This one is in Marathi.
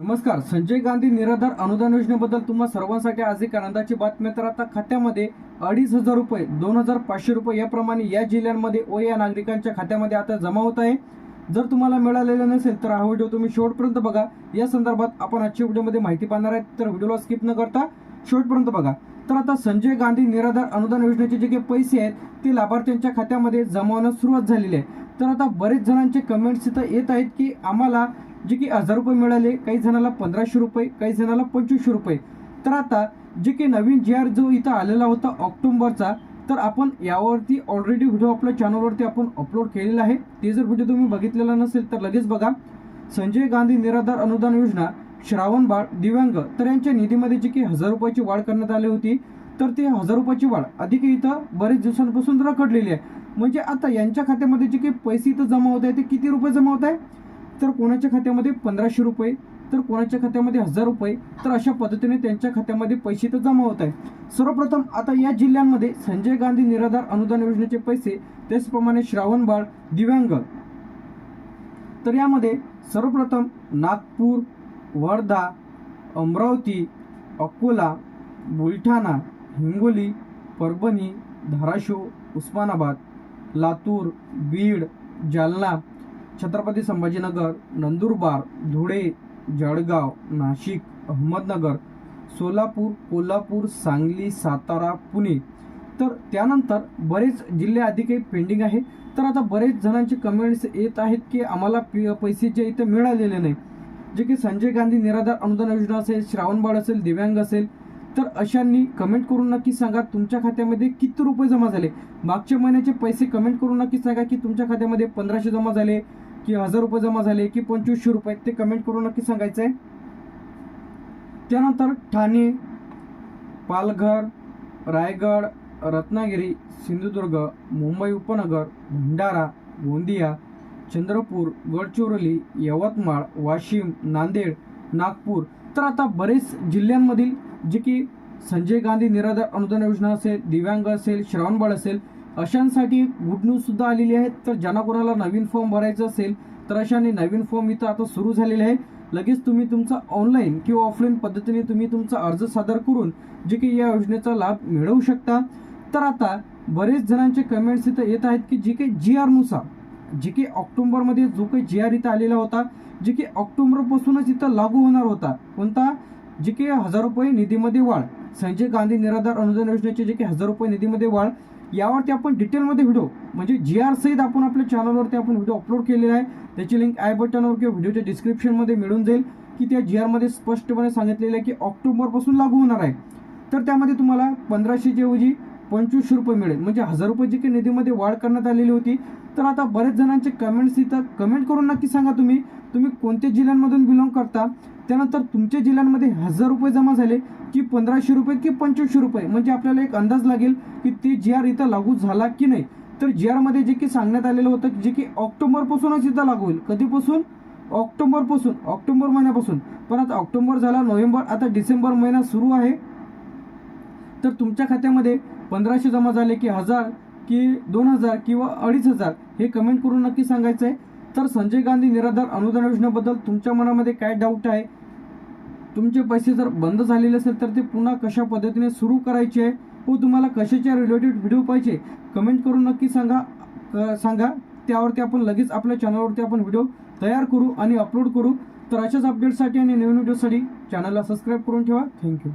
नमस्कार संजय गांधी निराधार अनुदान योजनेबद्दल तुम्हा सर्वांसाठी आज एक आनंदाची बातमी तर आता खात्यामध्ये अडीच हजार रुपये दोन हजार पाचशे रुपये याप्रमाणे या जिल्ह्यांमध्ये व या नागरिकांच्या खात्यामध्ये आता जमा होत आहे. जर तुम्हाला मिळालेलं नसेल तर हा व्हिडिओ तुम्ही शेवटपर्यंत बघा. या संदर्भात आपण आजच्या व्हिडिओमध्ये माहिती पाहणार आहे. तर व्हिडिओला स्किप न करता शेवटपर्यंत बघा. तर आता संजय गांधी निराधार अनुदान योजनेचे जे काही पैसे आहेत ते लाभार्थ्यांच्या खात्यामध्ये जमा होण्यास सुरुवात झालेली आहे. तर आता बरेच जणांचे कमेंट्स इथं येत आहेत की आम्हाला जे की हजार रुपये मिळाले काही जणाला पंधराशे रुपये काही जणाला पंचवीसशे रुपये. तर आता जे की नवीन जी आर जो इथं आलेला होता ऑक्टोबरचा तर आपण यावरती ऑलरेडी व्हिडिओ आपल्या चॅनलवरती आपण अपलोड केलेला आहे. ते जर व्हिडिओ तुम्ही बघितलेला नसेल तर लगेच बघा. संजय गांधी निराधार अनुदान योजना श्रावण बाळ दिव्यांग तर यांच्या निधीमध्ये जी की हजार रुपयाची वाढ करण्यात आली होती. तर ते हजार रुपयाची वाढ अधिक इथं बरेच दिवसांपासून रखडलेली आहे. म्हणजे आता यांच्या खात्यामध्ये जे काही पैसे इथं जमा होत आहे ते किती रुपये जमा होत आहे? तर कोणाच्या खात्यामध्ये पंधराशे रुपये तर कोणाच्या खात्यामध्ये हजार रुपये तर अशा पद्धतीने त्यांच्या खात्यामध्ये पैसे तर जमा होत आहे सर्वप्रथम आता या जिल्ह्यांमध्ये संजय गांधी निराधार अनुदान योजनेचे पैसे त्याचप्रमाणे श्रावण बाळ दिव्यांग. तर यामध्ये सर्वप्रथम नागपूर वर्धा अमरावती अकोला बुलढाणा हिंगोली परभणी धाराशिव उस्मानाबाद लातूर बीड जालना छत्रपती संभाजीनगर नंदुरबार धुळे जळगाव नाशिक अहमदनगर सोलापूर कोल्हापूर सांगली सातारा पुणे. तर त्यानंतर बरेच जिल्हे आधी काही पेंडिंग आहे. तर आता बरेच जणांचे कमेंट्स येत आहेत की आम्हाला पैसे जे इथे मिळालेले नाही. जे की संजय गांधी निराधार अनुदान योजना असेल श्रावणबाळ असेल दिव्यांग असेल तर अशांनी कमेंट करून नक्की सांगा तुमच्या खात्यामध्ये किती रुपये जमा झाले? मागच्या महिन्याचे पैसे कमेंट करून नक्की सांगा की तुमच्या खात्यामध्ये पंधराशे जमा झाले की हजार रुपये जमा झाले की पंचवीसशे रुपये ते कमेंट करून नक्की सांगायचं आहे त्यानंतर ठाणे पालघर रायगड रत्नागिरी सिंधुदुर्ग मुंबई उपनगर भंडारा गोंदिया चंद्रपूर गडचिरोली यवतमाळ वाशिम नांदेड नागपूर. तर आता बरेच जिल्ह्यांमधील जे की संजय गांधी निराधार अनुदान योजना असेल दिव्यांग असेल श्रावणबाळ असेल अशांसाठी गुड न्यूज सुद्धा आलेली आहे. तर ज्यांना कोणाला नवीन फॉर्म भरायचं असेल तर अशाने नवीन फॉर्म इथं आता सुरू झालेले आहे. लगेच तुम्ही तुमचा ऑनलाईन किंवा ऑफलाईन पद्धतीने तुम्ही तुमचा अर्ज सादर करून जे की या योजनेचा लाभ मिळवू शकता. तर आता बरेच जणांचे कमेंट्स इथं येत आहेत की जे काही जी आरनुसार जे की ऑक्टोंबरमध्ये जो काही जी आर इथं आलेला होता जे की ऑक्टोंबरपासूनच इथं लागू होणार होता. कोणता? जे की हजार रुपये निधीमध्ये वाढ. संजय गांधी निराधार अनुदान योजनेचे जे की हजार रुपये निधीमध्ये वाढ. यावरती आपण डिटेलमध्ये व्हिडिओ म्हणजे जी आर सहित आपण आपल्या चॅनलवरती आपण व्हिडिओ अपलोड केलेला आहे. त्याची लिंक आय बटनवर किंवा व्हिडिओच्या डिस्क्रिप्शनमध्ये मिळून जाईल की त्या जी आरमध्ये स्पष्टपणे सांगितलेलं आहे की ऑक्टोबरपासून लागू होणार आहे. तर त्यामध्ये तुम्हाला पंधराशेच्या ऐवजी पंचवीसशे रुपये मिळेल. म्हणजे हजार रुपये जी काही निधीमध्ये वाढ करण्यात आलेली होती तर आता बरेच जणांचे कमेंट्स इथं कमेंट करून नक्की सांगा तुम्ही. तुम्ही कोणत्या जिल्ह्यांमधून बिलॉंग करता? त्यानंतर तुमच्या जिल्ह्यांमध्ये हजार रुपये जमा झाले की पंधराशे रुपये की पंचवीसशे रुपये? म्हणजे आपल्याला एक अंदाज लागेल की ते जी आर इथं लागू झाला की नाही. तर जी आरमध्ये जे की सांगण्यात आलेलं होतं जे की ऑक्टोबरपासूनच इथं लागू होईल. कधीपासून? ऑक्टोबरपासून. ऑक्टोबर महिन्यापासून. पण आता ऑक्टोबर झाला नोव्हेंबर आता डिसेंबर महिना सुरू आहे. तर तुमच्या खात्यामध्ये पंधराशे जमा झाले की हजार. की दोन हजार किंवा अडीच हजार हे कमेंट करून नक्की सांगायचं आहे तर संजय गांधी निराधार अनुदान योजनेबद्दल तुमच्या मनामध्ये काय डाऊट आहे? तुमचे पैसे जर बंद झालेले असेल तर ते पुन्हा कशा पद्धतीने सुरू करायचे? आहे व तुम्हाला कशाच्या रिलेटेड व्हिडिओ पाहिजे? कमेंट करून नक्की सांगा सांगा. त्यावरती आपण लगेच आपल्या चॅनलवरती आपण व्हिडिओ तयार करू आणि अपलोड करू. तर अशाच अपडेटसाठी आणि नवीन व्हिडिओसाठी चॅनलला सबस्क्राईब करून ठेवा. थँक्यू